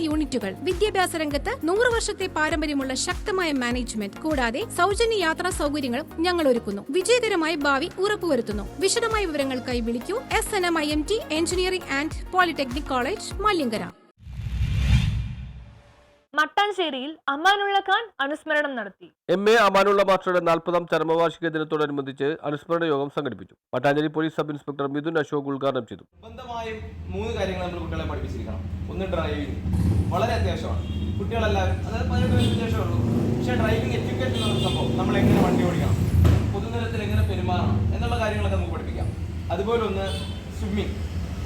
യൂണിറ്റുകൾ. വിദ്യാഭ്യാസ രംഗത്ത് നൂറ് വർഷത്തെ പാരമ്പര്യമുള്ള ശക്തമായ മാനേജ്മെന്റ്. കൂടാതെ സൗജന്യ യാത്രാ സൗകര്യങ്ങളും ഞങ്ങൾ ഒരുക്കുന്നു വിജയകരമായ ഭാവി ഉറപ്പുവരുത്തുന്നു. വിശദമായ വിവരങ്ങൾക്കായി വിളിക്കൂ. S N M I M T engineering and polytechnic college Maliankara. മട്ടാഞ്ചേരിയിൽ Amanulla Khan അനുസ്മരണം നടത്തി. എം. എ. അമാനുള്ള മാസ്റ്ററുടെ നാൽപ്പതാം ചരമവാർഷിക ദിനത്തോടനുബന്ധിച്ച് അനുസ്മരണ യോഗം സംഘടിപ്പിച്ചു. Mattancherry police sub inspector Mithun Ashok ഉദ്ഘാടനം ചെയ്തു. ബന്ധമായും മൂന്ന് കാര്യങ്ങൾ നമ്മൾ കുട്ടികളെ പഠിപ്പിച്ചിരിക്കണം. ഒന്ന് ഡ്രൈവിംഗ്. വളരെ അത്യാവശ്യമാണ്. കുട്ടികളെല്ലാവരും അതായത് പതിനെട്ട് വയസ്സിന് ശേഷമേ ഉള്ളൂ. പക്ഷേ ഡ്രൈവിംഗ് എഡ്യൂക്കേഷൻ എന്ന സംഭവം നമ്മൾ എങ്ങനെ വണ്ടി ഓടിക്കണം പൊതുനിരത്തിൽ എങ്ങനെ പെരുമാറണം എന്നുള്ള കാര്യങ്ങളൊക്കെ നമുക്ക് പഠിപ്പിക്കാം. അതുപോലെ ഒന്ന് സ്വിമ്മിങ്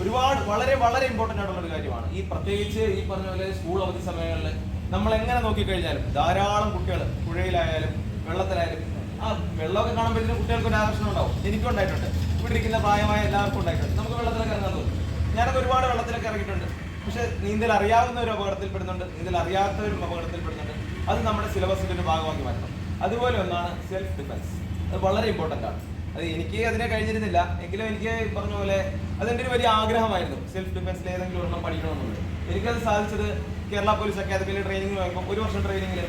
ഒരുപാട് വളരെ വളരെ ഇമ്പോർട്ടന്റ് ആയിട്ടുള്ള ഒരു കാര്യമാണ്. ഈ പ്രത്യേകിച്ച് ഈ പറഞ്ഞ പോലെ സ്കൂൾ അവധി സമയങ്ങളിൽ നമ്മൾ എങ്ങനെ നോക്കിക്കഴിഞ്ഞാലും ധാരാളം കുട്ടികൾ പുഴയിലായാലും വെള്ളത്തിലായാലും ആ വെള്ളമൊക്കെ കാണുമ്പോഴത്തേക്കും കുട്ടികൾക്ക് ഒരു ആകർഷണം ഉണ്ടാവും. എനിക്കും ഉണ്ടായിട്ടുണ്ട്. ഇവിടെ ഇരിക്കുന്ന പ്രായമായ എല്ലാവർക്കും ഉണ്ടായിട്ടുണ്ട്. നമുക്ക് വെള്ളത്തിലൊക്കെ ഇറങ്ങാൻ തോന്നും. ഞാനൊക്കെ ഒരുപാട് വെള്ളത്തിലൊക്കെ ഇറങ്ങിയിട്ടുണ്ട്. പക്ഷെ നീന്തൽ അറിയാവുന്നവരും അപകടത്തിൽപ്പെടുന്നുണ്ട് നീന്തൽ അറിയാത്തവരും അപകടത്തിൽപ്പെടുന്നുണ്ട്. അത് നമ്മുടെ സിലബസിന്റെ ഒരു ഭാഗമാക്കി മാറ്റണം. അതുപോലെ ഒന്നാണ് സെൽഫ് ഡിഫൻസ് അത് വളരെ ഇമ്പോർട്ടന്റ് ആണ്. അത് എനിക്ക് അതിനെ കഴിഞ്ഞിരുന്നില്ല. എങ്കിലും എനിക്ക് പറഞ്ഞ പോലെ അതെന്റെ ഒരു വലിയ ആഗ്രഹമായിരുന്നു. സെൽഫ് ഡിഫൻസിൽ ഏതെങ്കിലും ഒരെണ്ണം പഠിക്കണമെന്നുള്ളത്. എനിക്കത് സാധിച്ചത് കേരള പോലീസ് അക്കാദമിയിൽ ട്രെയിനിങ് പോയപ്പോൾ ഒരു വർഷം ട്രെയിനിങ്ങിൽ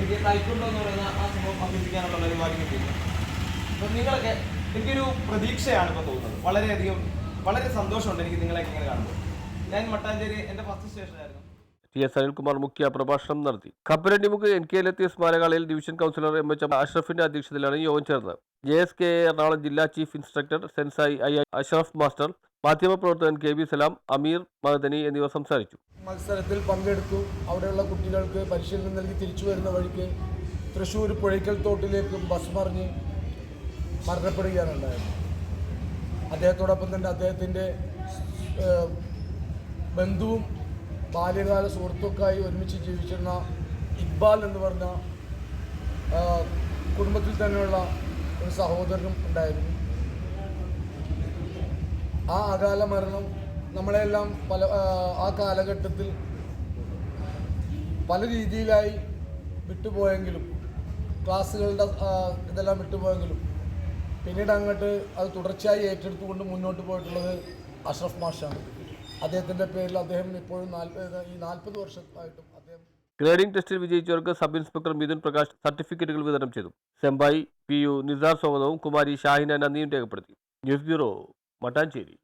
എനിക്ക് തൈക്കുണ്ടോ എന്ന് പറയുന്ന ആ സംഭവം അഭ്യസിക്കാനുള്ള ഒരു ഭാഗ്യം കിട്ടിയില്ല അപ്പം നിങ്ങളൊക്കെ എനിക്കൊരു പ്രതീക്ഷയാണ് ഇപ്പോൾ തോന്നുന്നത്. വളരെയധികം വളരെ സന്തോഷമുണ്ട് എനിക്ക് നിങ്ങളെ ഇങ്ങനെ കാണുമ്പോൾ. ഞാൻ മട്ടാഞ്ചേരി എന്റെ ഫസ്റ്റ് സ്റ്റേഷനായിരുന്നു ടി എസ് അനിൽകുമാർ മുഖ്യ പ്രഭാഷണം നടത്തി. കപ്പലണ്ടിമുക്ക് എൻ കെ എത്തിയ സ്മാരകാലയിൽ ഡിവിഷൻ കൗൺസിലർ എം എച്ച് അഷ്റഫിന്റെ അധ്യക്ഷതയിലാണ് യോഗം ചേർന്നത്. ജെ എസ് കെ എറണാകുളം ജില്ലാ chief instructor sensei I Ashraf master മാധ്യമപ്രവർത്തകൻ കെ ബി സലാം അമീർ മഹദനി എന്നിവർ സംസാരിച്ചു. മത്സരത്തിൽ പങ്കെടുത്തു. അവിടെയുള്ള കുട്ടികൾക്ക് പരിശീലനം നൽകി തിരിച്ചു വരുന്ന വഴിക്ക് തൃശ്ശൂർ പുഴയ്ക്കൽ തോട്ടിലേക്ക് ബസ് മറിഞ്ഞ് മരണപ്പെടുകയാണ് ഉണ്ടായത്. അദ്ദേഹത്തോടൊപ്പം തന്നെ അദ്ദേഹത്തിന്റെ ബന്ധുവും ബാല്യകാല സുഹൃത്തുക്കായി ഒരുമിച്ച് ജീവിച്ചിരുന്ന ഇക്ബാൽ എന്ന് പറഞ്ഞ കുടുംബത്തിൽ തന്നെയുള്ള ഒരു സഹോദരനും ഉണ്ടായിരുന്നു. ആ അകാല മരണം നമ്മളെല്ലാം പല ആ, കാലഘട്ടത്തിൽ പല രീതിയിലായി വിട്ടുപോയെങ്കിലും ക്ലാസ്സുകളുടെ ഇതെല്ലാം വിട്ടുപോയെങ്കിലും പിന്നീട് അങ്ങോട്ട് അത് തുടർച്ചയായി ഏറ്റെടുത്തുകൊണ്ട് മുന്നോട്ട് പോയിട്ടുള്ളത് അഷ്റഫ് മാഷാണ്. അദ്ദേഹത്തിന്റെ പേരിൽ അദ്ദേഹം ഇപ്പോഴും ഈ നാൽപ്പത് വർഷമായിട്ടും അദ്ദേഹം ഗ്രേഡിംഗ് ടെസ്റ്റിൽ വിജയിച്ചവർക്ക് സബ് ഇൻസ്പെക്ടർ മിഥുൻ പ്രകാശ് സർട്ടിഫിക്കറ്റുകൾ വിതരണം ചെയ്തു. സെമ്പായി പി യു നിസാർ സ്വാഗതവും കുമാരി ഷാഹിന നന്ദിയും രേഖപ്പെടുത്തി. News bureau Mattancherry.